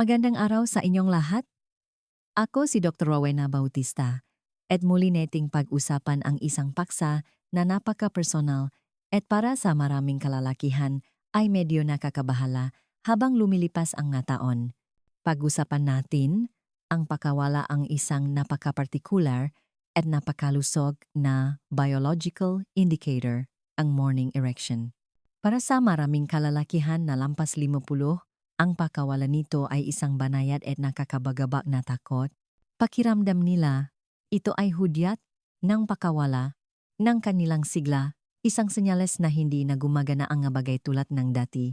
Magandang araw sa inyong lahat. Ako si Dr. Rowena Bautista at muli neting pag-usapan ang isang paksa na napaka-personal at para sa maraming kalalakihan ay medyo nakakabahala habang lumilipas ang nga taon. Pag-usapan natin ang pakawala ang isang napaka-partikular at napakalusog na biological indicator, ang morning erection. Para sa maraming kalalakihan na lampas 50, ang pakawala nito ay isang banayad at nakakabagabak na takot. Pakiramdam nila, ito ay hudyat ng pakawala ng kanilang sigla, isang senyales na hindi na gumagana ang bagay tulad ng dati.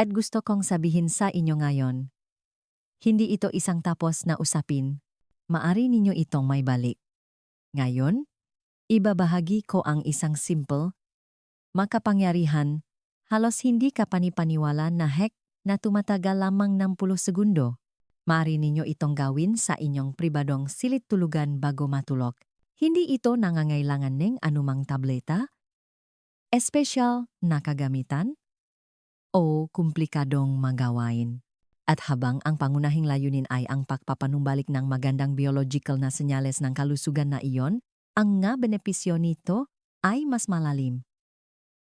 At gusto kong sabihin sa inyo ngayon, hindi ito isang tapos na usapin. Maari ninyo itong may balik. Ngayon, ibabahagi ko ang isang simple, makapangyarihan, halos hindi ka panipaniwala na heck na tumatagal lamang ng 10 segundo. Maaari ninyo itong gawin sa inyong pribadong silit tulugan bago matulog. Hindi ito nangangailangan ng anumang tableta, espesyal na kagamitan, o komplikadong magawain. At habang ang pangunahing layunin ay ang pagpapanumbalik ng magandang biological na senyales ng kalusugan na iyon, ang nga benepisyo nito ay mas malalim.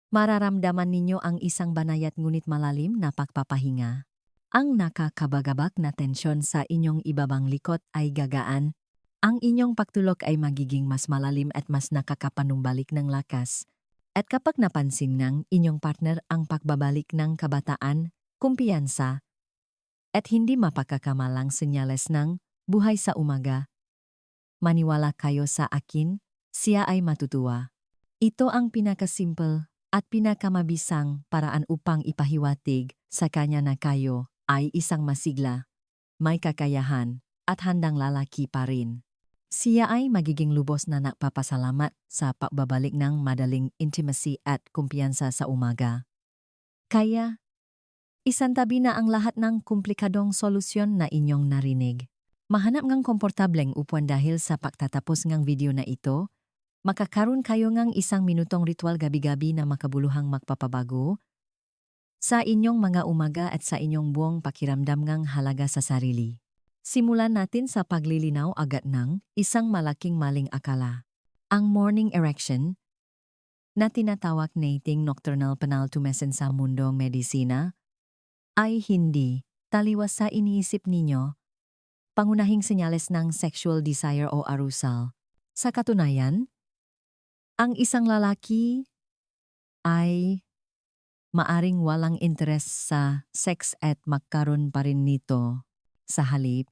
Mararamdaman ninyo ang isang banayat ngunit malalim na pagpapahinga. Ang nakakabagabak na tensyon sa inyong ibabang likot ay gagaan. Ang inyong pagtulog ay magiging mas malalim at mas nakakapanumbalik ng lakas. At kapag napansin ng inyong partner ang pagbabalik ng kabataan, kumpiyansa, at hindi mapakakamalang senyales ng buhay sa umaga, maniwala kayo sa akin, siya ay matutuwa. Ito ang pinakasimple at pinakamabisang paraan upang ipahiwatig sa kanya na kayo ay isang masigla, may kakayahan, at handang lalaki pa rin. Siya ay magiging lubos na nagpapasalamat sa pagbabalik ng madaling intimacy at kumpiyansa sa umaga. Kaya, isantabi na ang lahat ng komplikadong solusyon na inyong narinig. Mahanap ngang komportableng upuan dahil sa pagtatapos ngang video na ito, makakaroon kayo ngang isang minutong ritual gabi-gabi na makabuluhang magpapabago sa inyong mga umaga at sa inyong buong pakiramdam ngang halaga sa sarili. Simulan natin sa paglilinaw agad ng isang malaking maling akala. Ang morning erection, na tinatawag nating nocturnal penaltumescence sa mundong medisina, ay hindi taliwas sa iniisip ninyo, pangunahing senyales ng sexual desire o arousal. Sa katunayan, ang isang lalaki ay maaring walang interes sa sex at magkaroon pa rin nito sa halip.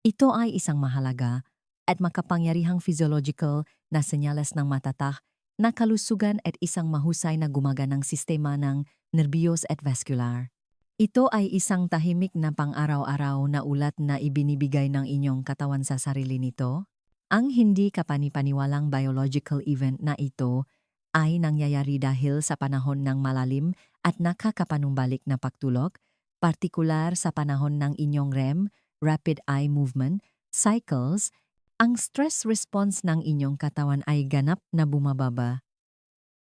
Ito ay isang mahalaga at makapangyarihang physiological na senyales ng matatak na kalusugan at isang mahusay na gumaganang sistema ng nerbiyos at vascular. Ito ay isang tahimik na pang-araw-araw na ulat na ibinibigay ng inyong katawan sa sarili nito. Ang hindi kapanipaniwalang biological event na ito ay nangyayari dahil sa panahon ng malalim at nakakapanumbalik na pagtulog, partikular sa panahon ng inyong REM, rapid eye movement, cycles, ang stress response ng inyong katawan ay ganap na bumababa.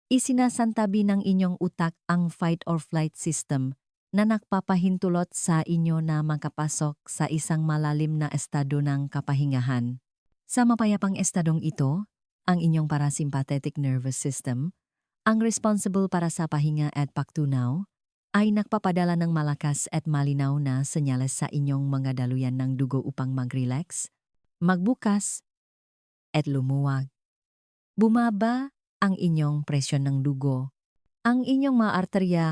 Isinasantabi ng inyong utak ang fight or flight system na nagpapahintulot sa inyo na makapasok sa isang malalim na estado ng kapahingahan. Sa mapayapang estadong ito, ang inyong parasympathetic nervous system, ang responsible para sa pahinga at pagtunaw, ay nagpapadala ng malakas at malinaw na senyales sa inyong mga daluyan ng dugo upang mag-relax, magbukas, at lumuwag. Bumaba ang inyong presyon ng dugo. Ang inyong mga arterya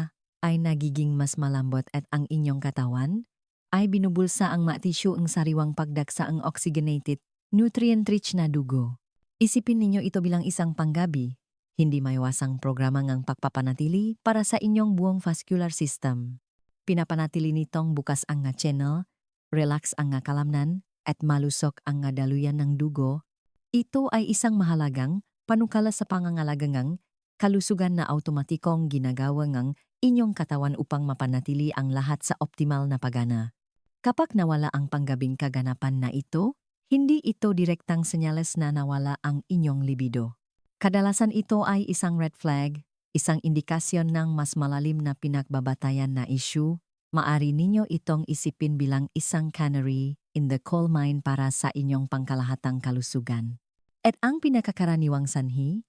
ay nagiging mas malambot at ang inyong katawan ay binubulsa ang matisyo ang sariwang pagdaksa ang oxygenated, nutrient-rich na dugo. Isipin ninyo ito bilang isang panggabi, hindi maiwasang programa ngang pagpapanatili para sa inyong buong vascular system. Pinapanatili nitong bukas ang nga channel, relax ang nga kalamnan, at malusok ang nga daluyan ng dugo. Ito ay isang mahalagang panukala sa pangangalagangang kalusugan na automatikong ginagawa ngang inyong katawan upang mapanatili ang lahat sa optimal na pagana. Kapag nawala ang panggabing kaganapan na ito, hindi ito direktang senyales na nawala ang inyong libido. Kadalasan ito ay isang red flag, isang indikasyon ng mas malalim na pinagbabatayan na issue, maari ninyo itong isipin bilang isang canary in the coal mine para sa inyong pangkalahatang kalusugan. At ang pinakakaraniwang sanhi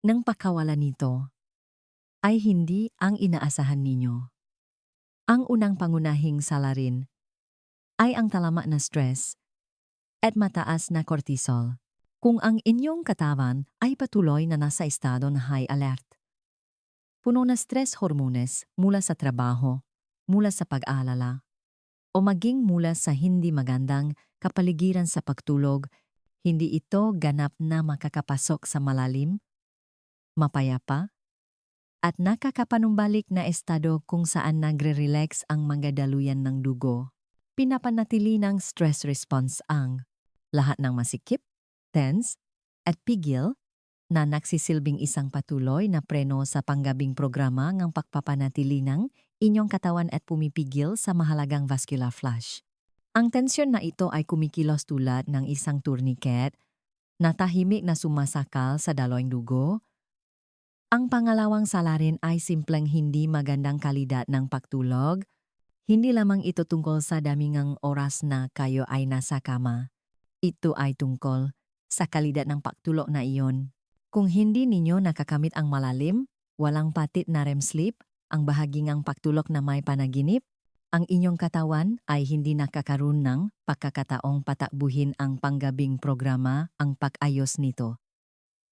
ng pakawala nito ay hindi ang inaasahan ninyo. Ang unang pangunahing salarin ay ang talamak na stress at mataas na cortisol. Kung ang inyong katawan ay patuloy na nasa estado ng high alert. Puno na stress hormones mula sa trabaho, mula sa pag-aalala, o maging mula sa hindi magandang kapaligiran sa pagtulog, hindi ito ganap na makakapasok sa malalim, mapayapa, at nakakapanumbalik na estado kung saan nagre-relax ang mga daluyan ng dugo. Pinapanatili ng stress response ang lahat ng masikip, tense, at pigil na nagsisilbing isang patuloy na preno sa panggabing programa ng pagpapanatili ng inyong katawan at pumipigil sa mahalagang vascular flush. Ang tensyon na ito ay kumikilos tulad ng isang tourniquet na tahimik na sumasakal sa daloy dugo. Ang pangalawang salarin ay simpleng hindi magandang kalidad ng pagtulog. Hindi lamang ito tungkol sa damingang oras na kayo ay nasa kama. Ito ay tungkol sa kalidad ng pagtulog na iyon. Kung hindi ninyo nakakamit ang malalim, walang patit na REM sleep, ang bahagingang pagtulog na may panaginip, ang inyong katawan ay hindi nakakaroon ng pagkakataong patakbuhin ang panggabing programa ang pag-ayos nito.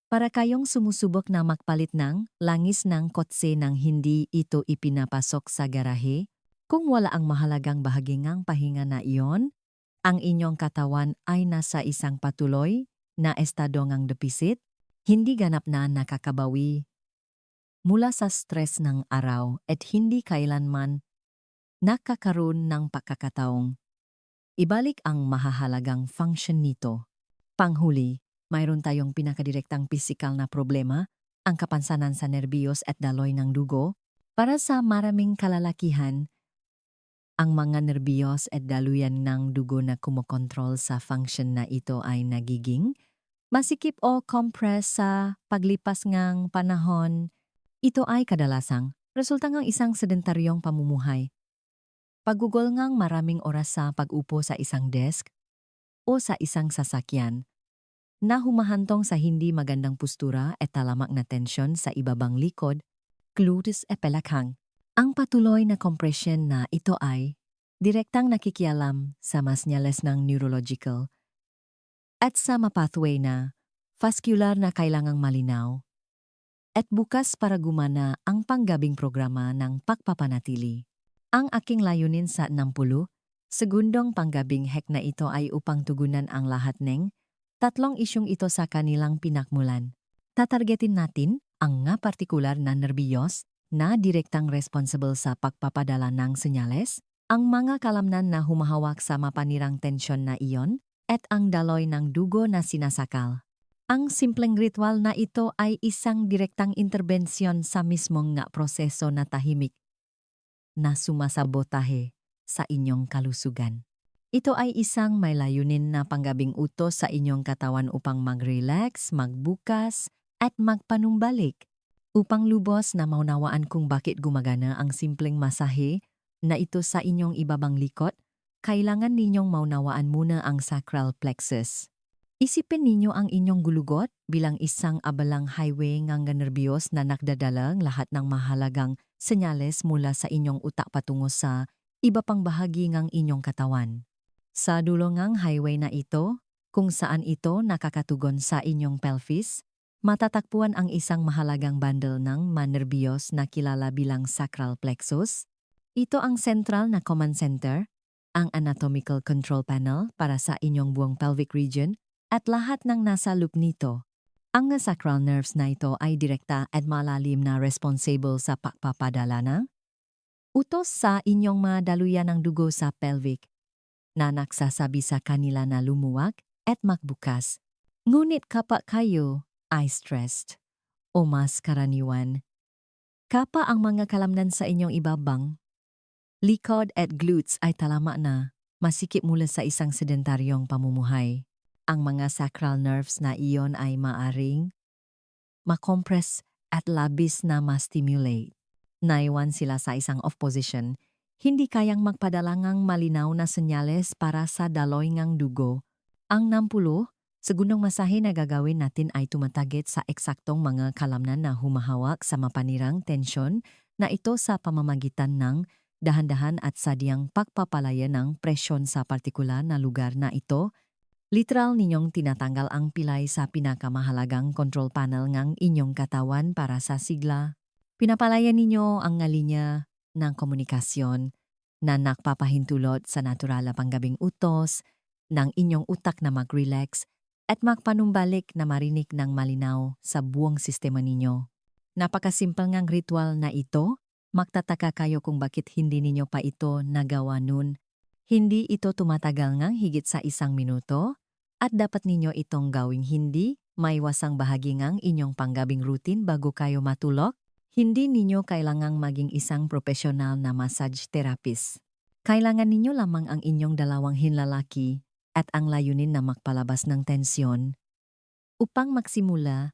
Para kayong sumusubok na magpalit ng langis ng kotse nang hindi ito ipinapasok sa garahe, kung wala ang mahalagang bahagingang pahinga na iyon, ang inyong katawan ay nasa isang patuloy na estado ng depisit, hindi ganap na nakakabawi mula sa stress ng araw at hindi kailanman nakakaroon ng pagkakataong ibalik ang mahahalagang function nito. Panghuli, mayroon tayong pinakadirektang pisikal na problema, ang kapansanan sa nerbiyos at daloy ng dugo. Para sa maraming kalalakihan, ang mga nerbiyos at daluyan ng dugo na kumokontrol sa function na ito ay nagiging masikip o compress sa paglipas ngang panahon. Ito ay kadalasang resulta ng isang sedentaryong pamumuhay. Pagugol ngang maraming oras sa pag-upo sa isang desk o sa isang sasakyan na humahantong sa hindi magandang postura at talamak na tensyon sa ibabang likod, gluteus at pelakang. Ang patuloy na compression na ito ay direktang nakikialam sa masnyales ng neurological at sa mapathway na vascular na kailangang malinaw at bukas para gumana ang panggabing programa ng pagpapanatili. Ang aking layunin sa 60 segundong panggabing hack na ito ay upang tugunan ang lahat ng tatlong isyong ito sa kanilang pinakmulan. Tatargetin natin ang nga partikular na nerbiyos na direktang responsible sa pagpapadala ng senyales, ang mga kalamnan na humahawak sa mapanirang tensyon na iyon, at ang daloy ng dugo na sinasakal. Ang simpleng ritual na ito ay isang direktang interbensyon sa mismong nga proseso na tahimik na sumasabotahe sa inyong kalusugan. Ito ay isang may layunin na panggabing utos sa inyong katawan upang mag-relax, magbukas, at magpanumbalik upang lubos na maunawaan kung bakit gumagana ang simpleng masahe na ito sa inyong ibabang likod, kailangan ninyong maunawaan muna ang sacral plexus. Isipin ninyo ang inyong gulugot bilang isang abalang highway ng nerbiyos na nagdadalang lahat ng mahalagang senyales mula sa inyong utak patungo sa iba pang bahagi ng inyong katawan. Sa dulo ng highway na ito, kung saan ito nakakatugon sa inyong pelvis, matatagpuan ang isang mahalagang bundle ng manerbiyos na kilala bilang sacral plexus. Ito ang central na command center, ang anatomical control panel para sa inyong buong pelvic region at lahat ng nasa loop nito. Ang sacral nerves na ito ay direkta at malalim na responsible sa pagpapadala ng utos sa inyong mga daluyan ng dugo sa pelvic na nagsasabi sa kanila na lumuwag at magbukas. Ngunit kapag kayo ay stressed o mas karaniwan, kapa ang mga kalamnan sa inyong ibabang, likod at glutes ay talama na masikip mula sa isang sedentaryong pamumuhay. Ang mga sacral nerves na iyon ay maaring makompress at labis na ma-stimulate. Naiwan sila sa isang off position, hindi kayang magpadala ngang malinaw na senyales para sa daloy ngang dugo. Ang 60, segundong masahe na gagawin natin ay tumatagit sa eksaktong mga kalamnan na humahawak sa mapanirang tensyon na ito sa pamamagitan ng dahan-dahan at sadyang pagpapalaya ng presyon sa partikular na lugar na ito, literal ninyong tinatanggal ang pilay sa pinakamahalagang control panel ng inyong katawan para sa sigla. Pinapalaya ninyo ang nga linya ng komunikasyon na nakpapahintulot sa natural na panggabing utos ng inyong utak na mag-relax at magpanumbalik na marinig ng malinaw sa buong sistema ninyo. Napakasimpel ngang ritual na ito, magtataka kayo kung bakit hindi ninyo pa ito nagawa nun. Hindi ito tumatagal ngang higit sa isang minuto at dapat ninyo itong gawing hindi may wasang bahagi ngang inyong panggabing routine bago kayo matulog. Hindi ninyo kailangang maging isang profesional na massage therapist. Kailangan ninyo lamang ang inyong dalawang hinlalaki at ang layunin na magpalabas ng tensyon. Upang magsimula,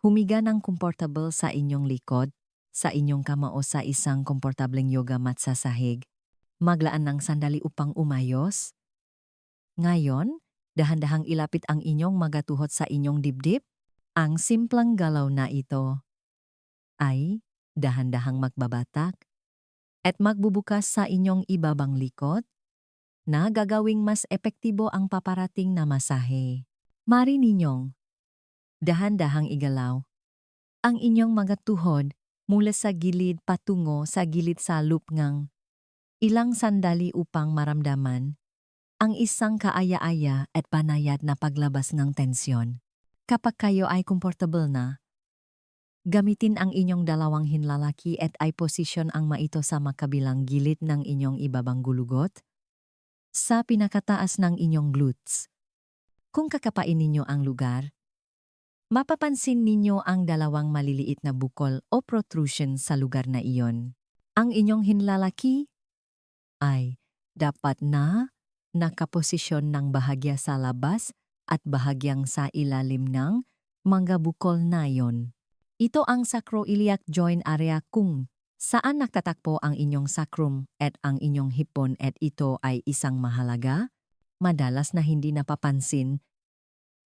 humiga ng komportable sa inyong likod, sa inyong kama o sa isang komportableng yoga mat sa sahig. Maglaan ng sandali upang umayos. Ngayon, dahan-dahang ilapit ang inyong magatuhot sa inyong dibdib. Ang simplang galaw na ito ay dahan-dahang magbabatak at magbubukas sa inyong ibabang likod na gagawing mas epektibo ang paparating na masahe. Mari ninyong dahan-dahang igalaw ang inyong mga tuhod mula sa gilid patungo sa gilid sa lupngang ilang sandali upang maramdaman ang isang kaaya-aya at panayad na paglabas ng tensyon. Kapag kayo ay komportable na, Gamitin ang inyong dalawang hinlalaki at ay posisyon ang maito sa makabilang gilid ng inyong ibabang gulugot sa pinakataas ng inyong glutes. Kung kakapain ninyo ang lugar, mapapansin ninyo ang dalawang maliliit na bukol o protrusion sa lugar na iyon. Ang inyong hinlalaki ay dapat na nakaposisyon ng bahagya sa labas at bahagyang sa ilalim ng mga bukol na iyon. Ito ang sacroiliac joint area kung saan nagtatakpo ang inyong sacrum at ang inyong hipon at ito ay isang mahalaga, madalas na hindi napapansin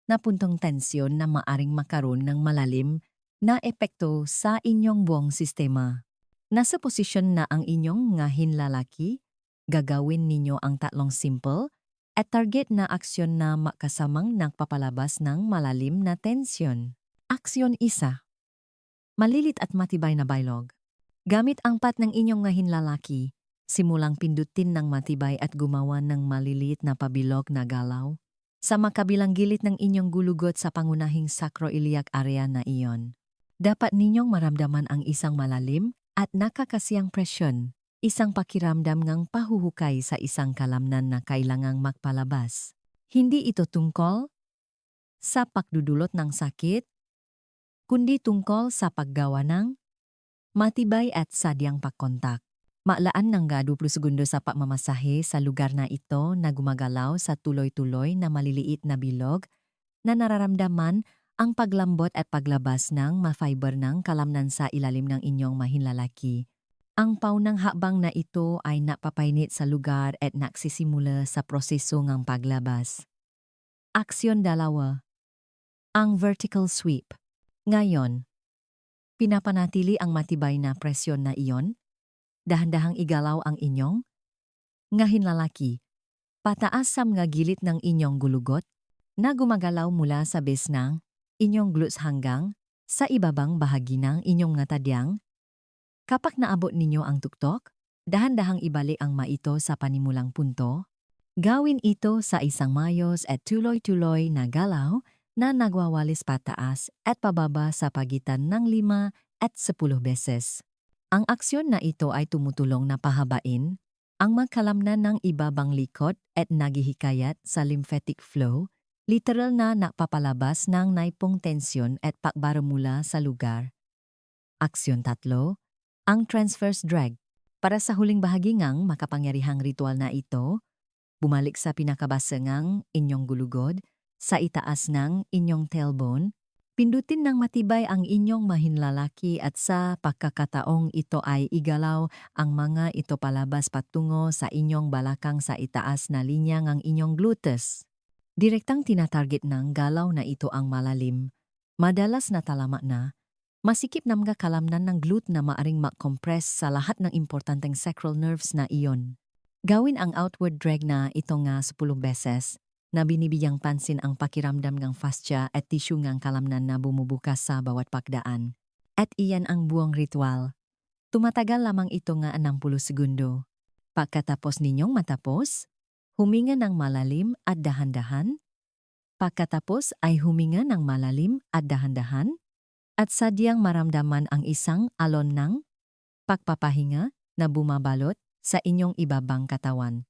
na puntong tensyon na maaring makaroon ng malalim na epekto sa inyong buong sistema. Nasa posisyon na ang inyong ngahin lalaki, gagawin ninyo ang tatlong simple at target na aksyon na makasamang nagpapalabas ng malalim na tensyon. Aksyon isa malilit at matibay na baylog. Gamit ang pat ng inyong ngahin lalaki, simulang pindutin ng matibay at gumawa ng maliliit na pabilog na galaw sa makabilang gilid ng inyong gulugot sa pangunahing sacroiliac area na iyon. Dapat ninyong maramdaman ang isang malalim at nakakasiyang presyon, isang pakiramdam ngang pahuhukay sa isang kalamnan na kailangang magpalabas. Hindi ito tungkol sa pagdudulot ng sakit kundi tungkol sa paggawa ng matibay at sadyang pagkontak. Maalaan ng ga 20 segundo sa pagmamasahe sa lugar na ito na gumagalaw sa tuloy-tuloy na maliliit na bilog na nararamdaman ang paglambot at paglabas ng ma-fiber ng kalamnan sa ilalim ng inyong mahinlalaki. Ang paunang habang na ito ay napapainit sa lugar at naksisimula sa proseso ng paglabas. Aksyon dalawa. Ang vertical sweep. Ngayon, pinapanatili ang matibay na presyon na iyon, dahan-dahang igalaw ang inyong ngahin lalaki, pataas sa mga gilid ng inyong gulugot na gumagalaw mula sa base ng inyong glutes hanggang sa ibabang bahagi ng inyong ngatadyang. Kapag naabot ninyo ang tuktok, dahan-dahang ibalik ang maito sa panimulang punto. Gawin ito sa isang mayos at tuloy-tuloy na galaw na nagwawalis pataas at pababa sa pagitan ng 5 at 10 beses. Ang aksyon na ito ay tumutulong na pahabain ang magkalamnan ng ibabang likod at nagihikayat sa lymphatic flow, literal na napapalabas ng naipong tensyon at pakbaro mula sa lugar. Aksyon tatlo, ang transverse drag. Para sa huling bahagi ngang makapangyarihang ritual na ito, bumalik sa pinakabasa ngang inyong gulugod sa itaas ng inyong tailbone, Pindutin ng matibay ang inyong mahinlalaki at sa pagkakataong ito ay igalaw ang mga ito palabas patungo sa inyong balakang sa itaas na linya ng inyong glutes. Direktang tinatarget ng galaw na ito ang malalim. Madalas na talama na, masikip na mga kalamnan ng glute na maaring makompress sa lahat ng importanteng sacral nerves na iyon. Gawin ang outward drag na ito nga 10 beses na binibigyang pansin ang pakiramdam ng fascia at tissue ng kalamnan na bumubukas sa bawat pagdaan. At iyan ang buong ritual. Tumatagal lamang ito nga 60 segundo. Pagkatapos ninyong matapos, huminga ng malalim at dahan-dahan. Pagkatapos ay huminga ng malalim at dahan-dahan. At sadyang maramdaman ang isang alon ng pagpapahinga na bumabalot sa inyong ibabang katawan.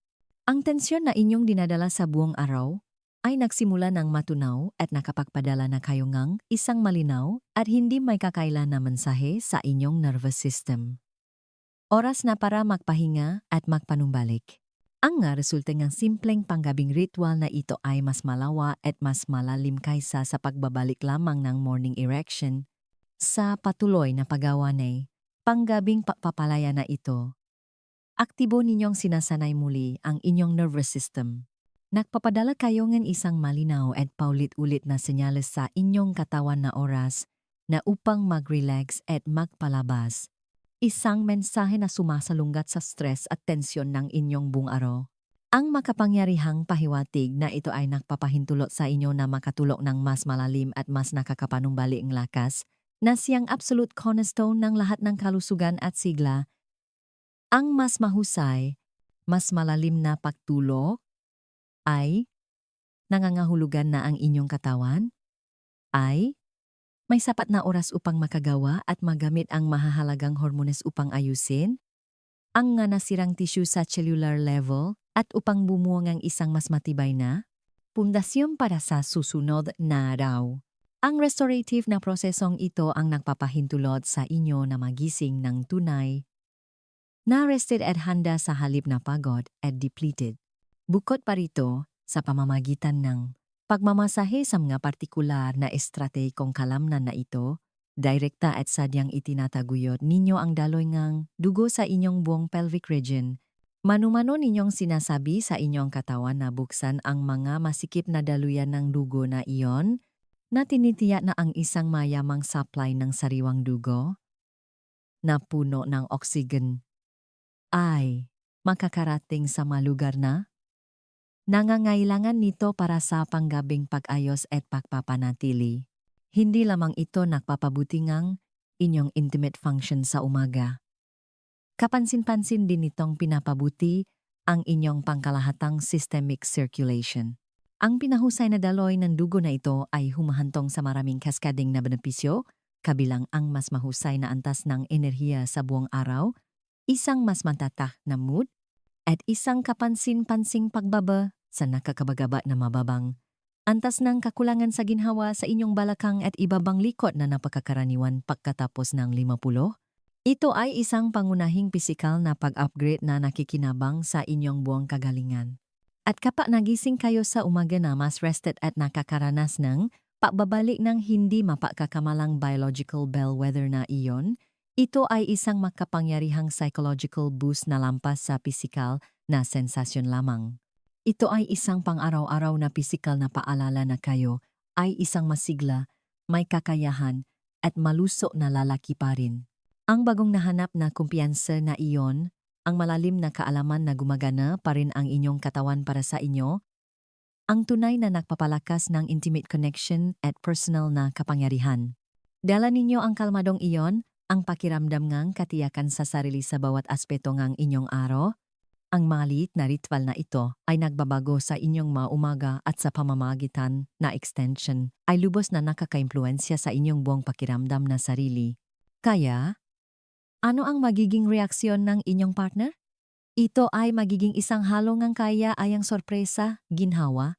Ang tensyon na inyong dinadala sa buong araw ay nagsimula ng matunaw at nakapagpadala na kayo ngang isang malinaw at hindi may kakailan na mensahe sa inyong nervous system. Oras na para magpahinga at magpanumbalik. Ang nga resulta ng simpleng panggabing ritual na ito ay mas malawa at mas malalim kaysa sa pagbabalik lamang ng morning erection sa patuloy na paggawa ng panggabing pagpapalaya na ito aktibo ninyong sinasanay muli ang inyong nervous system. Nagpapadala kayo ng isang malinaw at paulit-ulit na senyales sa inyong katawan na oras na upang mag-relax at magpalabas. Isang mensahe na sumasalungat sa stress at tensyon ng inyong buong araw. Ang makapangyarihang pahiwatig na ito ay nagpapahintulot sa inyo na makatulok ng mas malalim at mas nakakapanumbali ang lakas na siyang absolute cornerstone ng lahat ng kalusugan at sigla ang mas mahusay, mas malalim na pagtulog ay nangangahulugan na ang inyong katawan ay may sapat na oras upang makagawa at magamit ang mahahalagang hormones upang ayusin ang nga nasirang tissue sa cellular level at upang bumuo ng isang mas matibay na pundasyon para sa susunod na araw. Ang restorative na prosesong ito ang nagpapahintulot sa inyo na magising ng tunay na-rested at handa sa halip na pagod at depleted. Bukod pa rito, sa pamamagitan ng pagmamasahe sa mga partikular na estratehikong kalamnan na ito, direkta at sadyang itinataguyod ninyo ang daloy ngang dugo sa inyong buong pelvic region. Manumano ninyong sinasabi sa inyong katawan na buksan ang mga masikip na daluyan ng dugo na iyon na tinitiyak na ang isang mayamang supply ng sariwang dugo na puno ng oxygen ay makakarating sa malugar na nangangailangan nito para sa panggabing pag-ayos at pagpapanatili. Hindi lamang ito nagpapabuti ngang inyong intimate function sa umaga. Kapansin-pansin din itong pinapabuti ang inyong pangkalahatang systemic circulation. Ang pinahusay na daloy ng dugo na ito ay humahantong sa maraming kaskading na benepisyo, kabilang ang mas mahusay na antas ng enerhiya sa buong araw, isang mas matatak na mood, at isang kapansin-pansing pagbaba sa nakakabagaba na mababang. Antas ng kakulangan sa ginhawa sa inyong balakang at ibabang likod na napakakaraniwan pagkatapos ng 50. Ito ay isang pangunahing pisikal na pag-upgrade na nakikinabang sa inyong buong kagalingan. At kapag nagising kayo sa umaga na mas rested at nakakaranas ng pagbabalik ng hindi mapakakamalang biological bellwether na iyon, ito ay isang makapangyarihang psychological boost na lampas sa pisikal na sensasyon lamang. Ito ay isang pang-araw-araw na pisikal na paalala na kayo ay isang masigla, may kakayahan, at maluso na lalaki pa rin. Ang bagong nahanap na kumpiyansa na iyon, ang malalim na kaalaman na gumagana pa rin ang inyong katawan para sa inyo, ang tunay na nagpapalakas ng intimate connection at personal na kapangyarihan. Dala ninyo ang kalmadong iyon ang pakiramdam ngang katiyakan sa sarili sa bawat aspeto ngang inyong araw, ang maliit na ritual na ito ay nagbabago sa inyong mga umaga at sa pamamagitan na extension ay lubos na nakakaimpluensya sa inyong buong pakiramdam na sarili. Kaya, ano ang magiging reaksyon ng inyong partner? Ito ay magiging isang halo ngang kaya ayang sorpresa, ginhawa,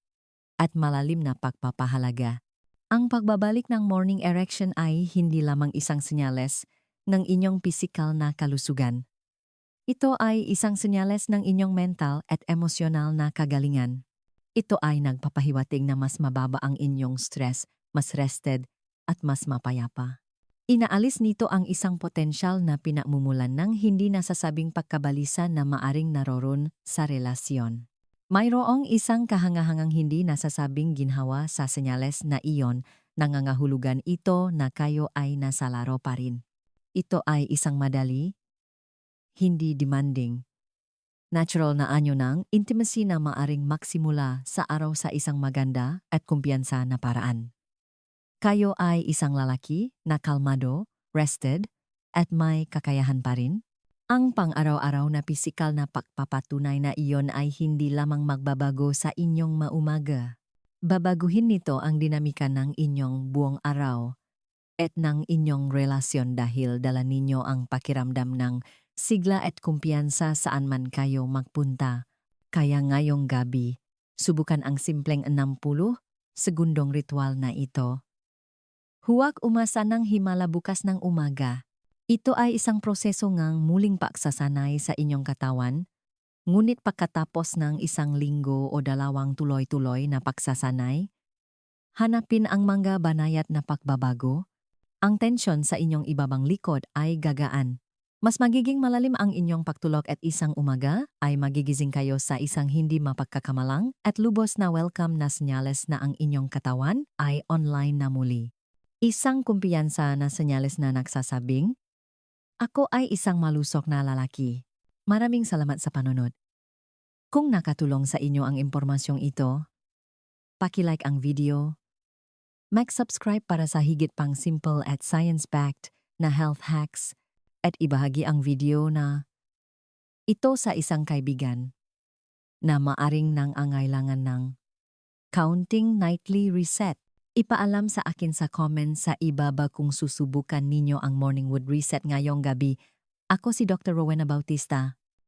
at malalim na pagpapahalaga. Ang pagbabalik ng morning erection ay hindi lamang isang senyales ng inyong pisikal na kalusugan. Ito ay isang senyales ng inyong mental at emosyonal na kagalingan. Ito ay nagpapahiwatig na mas mababa ang inyong stress, mas rested, at mas mapayapa. Inaalis nito ang isang potensyal na pinamumulan ng hindi nasasabing pagkabalisa na maaring naroron sa relasyon. Mayroong isang kahangahangang hindi nasasabing ginhawa sa senyales na iyon, nangangahulugan ito na kayo ay nasa laro pa rin. Ito ay isang madali, hindi demanding, natural na anyo ng intimacy na maaring maksimula sa araw sa isang maganda at kumpiyansa na paraan. Kayo ay isang lalaki na kalmado, rested, at may kakayahan pa rin? Ang pang-araw-araw na pisikal na pagpapatunay na iyon ay hindi lamang magbabago sa inyong maumaga. Babaguhin nito ang dinamika ng inyong buong araw at ng inyong relasyon dahil dala ninyo ang pakiramdam ng sigla at kumpiyansa saan man kayo magpunta. Kaya ngayong gabi, subukan ang simpleng 60 segundong ritual na ito. Huwag umasa ng himala bukas ng umaga. Ito ay isang proseso ngang muling paksasanay sa inyong katawan, ngunit pagkatapos ng isang linggo o dalawang tuloy-tuloy na pagsasanay, hanapin ang mga banayat na pagbabago, ang tensyon sa inyong ibabang likod ay gagaan. Mas magiging malalim ang inyong pagtulog at isang umaga ay magigising kayo sa isang hindi mapagkakamalang at lubos na welcome na senyales na ang inyong katawan ay online na muli. Isang kumpiyansa na senyales na nagsasabing, Ako ay isang malusok na lalaki. Maraming salamat sa panunod. Kung nakatulong sa inyo ang impormasyong ito, paki-like ang video, mag-subscribe para sa higit pang simple at science-backed na health hacks at ibahagi ang video na ito sa isang kaibigan na maaring nang angailangan ng counting nightly reset. Ipaalam sa akin sa comment sa ibaba kung susubukan ninyo ang morning wood reset ngayong gabi. Ako si Dr. Rowena Bautista.